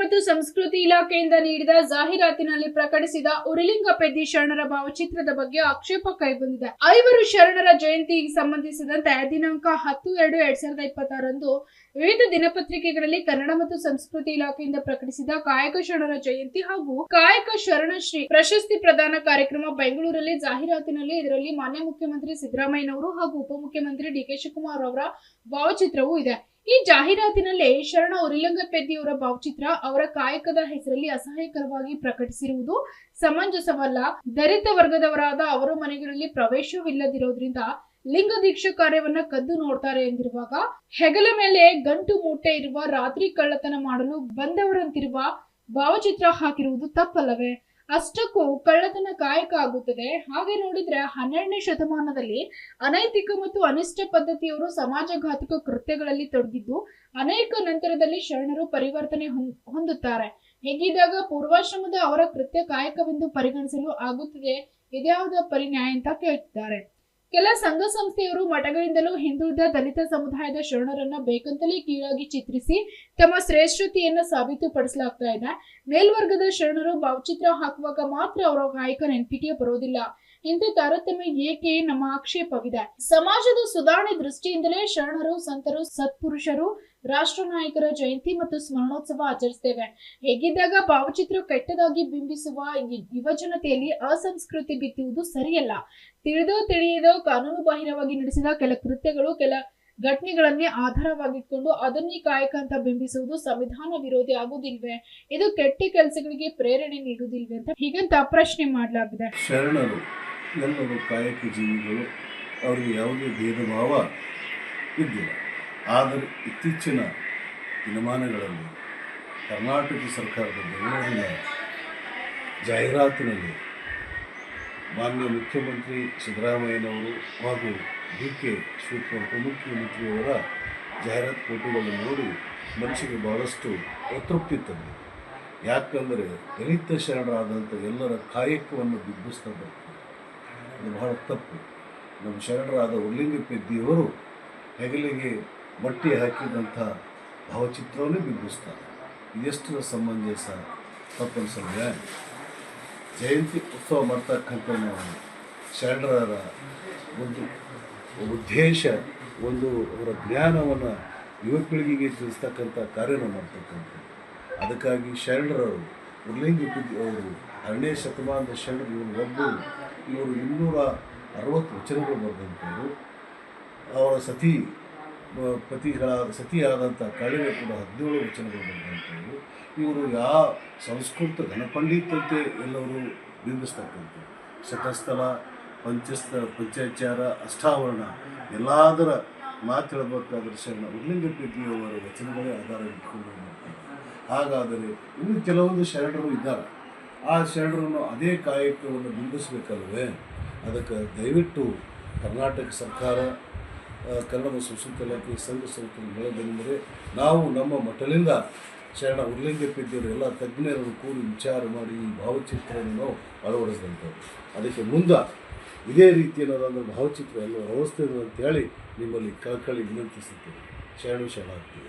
ಮತ್ತು ಸಂಸ್ಕೃತಿ ಇಲಾಖೆಯಿಂದ ನೀಡಿದ ಜಾಹೀರಾತಿನಲ್ಲಿ ಪ್ರಕಟಿಸಿದ ಉರಿಲಿಂಗ ಪೆದ್ದಿ ಶರಣರ ಭಾವಚಿತ್ರದ ಬಗ್ಗೆ ಆಕ್ಷೇಪ ಕೈಗೊಂಡಿದೆ. ಐವರು ಶರಣರ ಜಯಂತಿಗೆ ಸಂಬಂಧಿಸಿದಂತೆ ದಿನಾಂಕ ಹತ್ತು ಎರಡು ಎರಡ್ ಸಾವಿರದ ಇಪ್ಪತ್ತಾರಂದು ವಿವಿಧ ದಿನಪತ್ರಿಕೆಗಳಲ್ಲಿ ಕನ್ನಡ ಮತ್ತು ಸಂಸ್ಕೃತಿ ಇಲಾಖೆಯಿಂದ ಪ್ರಕಟಿಸಿದ ಕಾಯಕ ಶರಣರ ಜಯಂತಿ ಹಾಗೂ ಕಾಯಕ ಶರಣಶ್ರೀ ಪ್ರಶಸ್ತಿ ಪ್ರದಾನ ಕಾರ್ಯಕ್ರಮ ಬೆಂಗಳೂರಲ್ಲಿ ಜಾಹೀರಾತಿನಲ್ಲಿ, ಇದರಲ್ಲಿ ಮಾನ್ಯ ಮುಖ್ಯಮಂತ್ರಿ ಸಿದ್ದರಾಮಯ್ಯನವರು ಹಾಗೂ ಉಪಮುಖ್ಯಮಂತ್ರಿ ಡಿಕೆ ಶಿವಕುಮಾರ್ ಅವರ ಭಾವಚಿತ್ರವೂ ಇದೆ. ಈ ಜಾಹೀರಾತಿನಲ್ಲೇ ಶರಣ ಉರಿಲಂಗಪೆದ್ದಿಯವರ ಭಾವಚಿತ್ರ ಅವರ ಕಾಯಕದ ಹೆಸರಲ್ಲಿ ಅಸಹಾಯಕರವಾಗಿ ಪ್ರಕಟಿಸಿರುವುದು ಸಮಂಜಸವಲ್ಲ. ದಲಿತ ವರ್ಗದವರಾದ ಅವರ ಮನೆಗಳಲ್ಲಿ ಪ್ರವೇಶವಿಲ್ಲದಿರೋದ್ರಿಂದ ಲಿಂಗ ದೀಕ್ಷಾ ಕಾರ್ಯವನ್ನ ಕದ್ದು ನೋಡ್ತಾರೆ ಎಂದಿರುವಾಗ, ಹೆಗಲ ಮೇಲೆ ಗಂಟು ಮೂಟೆ ಇರುವ ರಾತ್ರಿ ಕಳ್ಳತನ ಮಾಡಲು ಬಂದವರಂತಿರುವ ಭಾವಚಿತ್ರ ಹಾಕಿರುವುದು ತಪ್ಪಲ್ಲವೇ? ಅಷ್ಟಕ್ಕೂ ಕಳ್ಳತನ ಕಾಯಕ ಆಗುತ್ತದೆ. ಹಾಗೆ ನೋಡಿದ್ರೆ ಹನ್ನೆರಡನೇ ಶತಮಾನದಲ್ಲಿ ಅನೈತಿಕ ಮತ್ತು ಅನಿಷ್ಟ ಪದ್ಧತಿಯವರು ಸಮಾಜಘಾತಕ ಕೃತ್ಯಗಳಲ್ಲಿ ತೊಡಗಿದ್ದು, ಅನೇಕ ನಂತರದಲ್ಲಿ ಶರಣರು ಪರಿವರ್ತನೆ ಹೊಂದ್- ಹೊಂದುತ್ತಾರೆ. ಹೀಗಿದ್ದಾಗ ಪೂರ್ವಾಶ್ರಮದ ಅವರ ಕೃತ್ಯ ಕಾಯಕವೆಂದು ಪರಿಗಣಿಸಲು ಆಗುತ್ತದೆ. ಇದ್ಯಾವುದ ಪರಿನ್ಯಾಯ ಅಂತ ಕೇಳ್ತಿದ್ದಾರೆ. ಕೆಲ ಸಂಘ ಸಂಸ್ಥೆಯವರು ಮಠಗಳಿಂದಲೂ ಹಿಂದುಳಿದ ದಲಿತ ಸಮುದಾಯದ ಶರಣರನ್ನ ಬೇಕಂತಲೇ ಕೀಳಾಗಿ ಚಿತ್ರಿಸಿ ತಮ್ಮ ಶ್ರೇಷ್ಠತೆಯನ್ನ ಸಾಬೀತುಪಡಿಸಲಾಗ್ತಾ ಇದೆ. ಮೇಲ್ವರ್ಗದ ಶರಣರು ಭಾವಚಿತ್ರ ಹಾಕುವಾಗ ಮಾತ್ರ ಅವರ ಗಾಯಕ ನೆನಪಿಗೆ ಬರೋದಿಲ್ಲ. ಇಂಥ ತಾರತಮ್ಯ ಏಕೆ ನಮ್ಮ ಆಕ್ಷೇಪವಿದೆ? ಸಮಾಜದ ಸುಧಾರಣೆ ದೃಷ್ಟಿಯಿಂದಲೇ ಶರಣರು, ಸಂತರು, ಸತ್ಪುರುಷರು ರಾಷ್ಟ್ರ ನಾಯಕರ ಜಯಂತಿ ಮತ್ತು ಸ್ಮರಣೋತ್ಸವ ಆಚರಿಸ್ತೇವೆ. ಹೇಗಿದ್ದಾಗ ಭಾವಚಿತ್ರ ಕೆಟ್ಟದಾಗಿ ಬಿಂಬಿಸುವ ಯುವಜನತೆಯಲ್ಲಿ ಅಸಂಸ್ಕೃತಿ ಬಿತ್ತುವುದು ಸರಿಯಲ್ಲ. ತಿಳಿದೋ ತಿಳಿಯದೋ ಕಾನೂನು ಬಾಹಿರವಾಗಿ ನಡೆಸಿದ ಕೆಲ ಕೃತ್ಯಗಳು, ಕೆಲ ಘಟನೆಗಳನ್ನೇ ಆಧಾರವಾಗಿಟ್ಕೊಂಡು ಅದನ್ನೇ ಕಾಯಕ ಅಂತ ಬಿಂಬಿಸುವುದು ಸಂವಿಧಾನ ವಿರೋಧಿ ಆಗುವುದಿಲ್ವೇ? ಇದು ಕೆಟ್ಟ ಕೆಲಸಗಳಿಗೆ ಪ್ರೇರಣೆ ನೀಡುವುದಿಲ್ವೇ ಅಂತ ಹೀಗಂತ ಪ್ರಶ್ನೆ ಮಾಡಲಾಗಿದೆ. ಶರಣರು ಎಲ್ಲರೂ ಕಾಯಕ ಜೀವಿಗಳು, ಅವರಿಗೆ ಯಾವುದೇ ಭೇದ ಭಾವ ಇದ್ದಿಲ್ಲ. ಆದರೆ ಇತ್ತೀಚಿನ ದಿನಮಾನಗಳಲ್ಲಿ ಕರ್ನಾಟಕ ಸರ್ಕಾರದ ಬೆಂಗಳೂರಿನ ಜಾಹೀರಾತಿನಲ್ಲಿ ಮಾನ್ಯ ಮುಖ್ಯಮಂತ್ರಿ ಸಿದ್ದರಾಮಯ್ಯನವರು ಹಾಗೂ ಡಿ ಕೆ ಶಿವಕುಮಾರ್ ಉಪಮುಖ್ಯಮಂತ್ರಿಯವರ ಜಾಹೀರಾತು ಫೋಟೋಗಳನ್ನು ನೋಡಿ ಮನಸ್ಸಿಗೆ ಬಹಳಷ್ಟು ಅತೃಪ್ತಿ ತಂದಿದೆ. ಯಾಕಂದರೆ ದಲಿತ ಶರಣರಾದಂಥ ಎಲ್ಲರ ಕಾಯಕವನ್ನು ಬಿಂಬಿಸ್ತಾ ಬರ್ತಾರೆ. ಅದು ಬಹಳ ತಪ್ಪು. ನಮ್ಮ ಶರಣರಾದ ಉರ್ಲಿಂಗ ಪೆದ್ದಿಯವರು ಹೆಗಲಿಗೆ ಮಟ್ಟಿ ಹಾಕಿದಂಥ ಭಾವಚಿತ್ರವನ್ನು ಬಿಂಬಿಸ್ತಾರೆ. ಇದೆಷ್ಟರ ಸಮಂಜಸ ತಪ್ಪನಿಸಲ್ವೇ ಜಯಂತಿ ಉತ್ಸವ ಮಾಡ್ತಕ್ಕಂಥ ನಾವು ಶರಣರ ಒಂದು ಉದ್ದೇಶ, ಒಂದು ಅವರ ಜ್ಞಾನವನ್ನು ಯುವ ಪೀಳಿಗೆಗೆ ತಿಳಿಸ್ತಕ್ಕಂಥ ಕಾರ್ಯನ ಮಾಡ್ತಕ್ಕಂಥದ್ದು. ಅದಕ್ಕಾಗಿ ಶರಣರವರು, ಉರ್ಲಿಂಗಿ ಅವರು ಹನ್ನೆರಡನೇ ಶತಮಾನದ ಶರಣರು ಇವರು ಒಬ್ಬರು ಇವರು ಇನ್ನೂರ ಅರವತ್ತು ವಚನಗಳು ಬರೆದಂಥವರು. ಅವರ ಸತಿ ಪತಿಗಳ ಸತಿಯಾದಂಥ ಕಾಳಿಗೆ ಕೂಡ ಹದಿನೇಳು ವಚನಗಳು ಬಂದಂಥವು ಇವರು ಯಾವ ಸಂಸ್ಕೃತ ಘನಪಂಡಿತಂತೆ ಎಲ್ಲವರು ಬಿಂಬಿಸ್ತಕ್ಕಂಥ ಶತಸ್ಥಲ, ಪಂಚಸ್ಥ, ಪಂಚಾಚಾರ, ಅಷ್ಟಾವರಣ ಎಲ್ಲದರ ಮಾತು ಹೇಳಬೇಕಾದ್ರೆ ಶರಣ ಉರ್ಲಿಂಗ ವಚನಗಳೇ ಆಧಾರ ಇಟ್ಕೊಂಡು ಬರ್ತಾರೆ ಹಾಗಾದರೆ ಇನ್ನು ಕೆಲವೊಂದು ಶರಣರು ಇದ್ದಾರೆ. ಆ ಶರಣರನ್ನು ಅದೇ ಕಾಯಕವನ್ನು ಬಿಂಬಿಸಬೇಕಲ್ವೇ? ಅದಕ್ಕೆ ದಯವಿಟ್ಟು ಕರ್ನಾಟಕ ಸರ್ಕಾರ ಕನ್ನಡ ಮತ್ತು ಸಂಸ್ಕೃತಿ ಸಂಘ ಸಂಸ್ಥೆಗಳು ಹೇಳೋದೆಂದರೆ ನಾವು ನಮ್ಮ ಮಠದಿಂದ ಶರಣ ಉರ್ಲಿಂಗಪ್ಪಿದ್ದರು ಎಲ್ಲ ತಜ್ಞರನ್ನು ಕೂಡಿ ವಿಚಾರ ಮಾಡಿ ಈ ಭಾವಚಿತ್ರವನ್ನು ನಾವು ಅಳವಡಿಸಿದಂಥದ್ದು. ಅದಕ್ಕೆ ಮುಂದೆ ಇದೇ ರೀತಿಯನ್ನಾದ ಭಾವಚಿತ್ರ ಎಲ್ಲ ವ್ಯವಸ್ಥೆ ಅಂತ ಹೇಳಿ ನಿಮ್ಮಲ್ಲಿ ಕಳಕಳಿ ವಿನಂತಿಸುತ್ತೇವೆ ಶರಣು ಶರಣಾರ್ಥಿ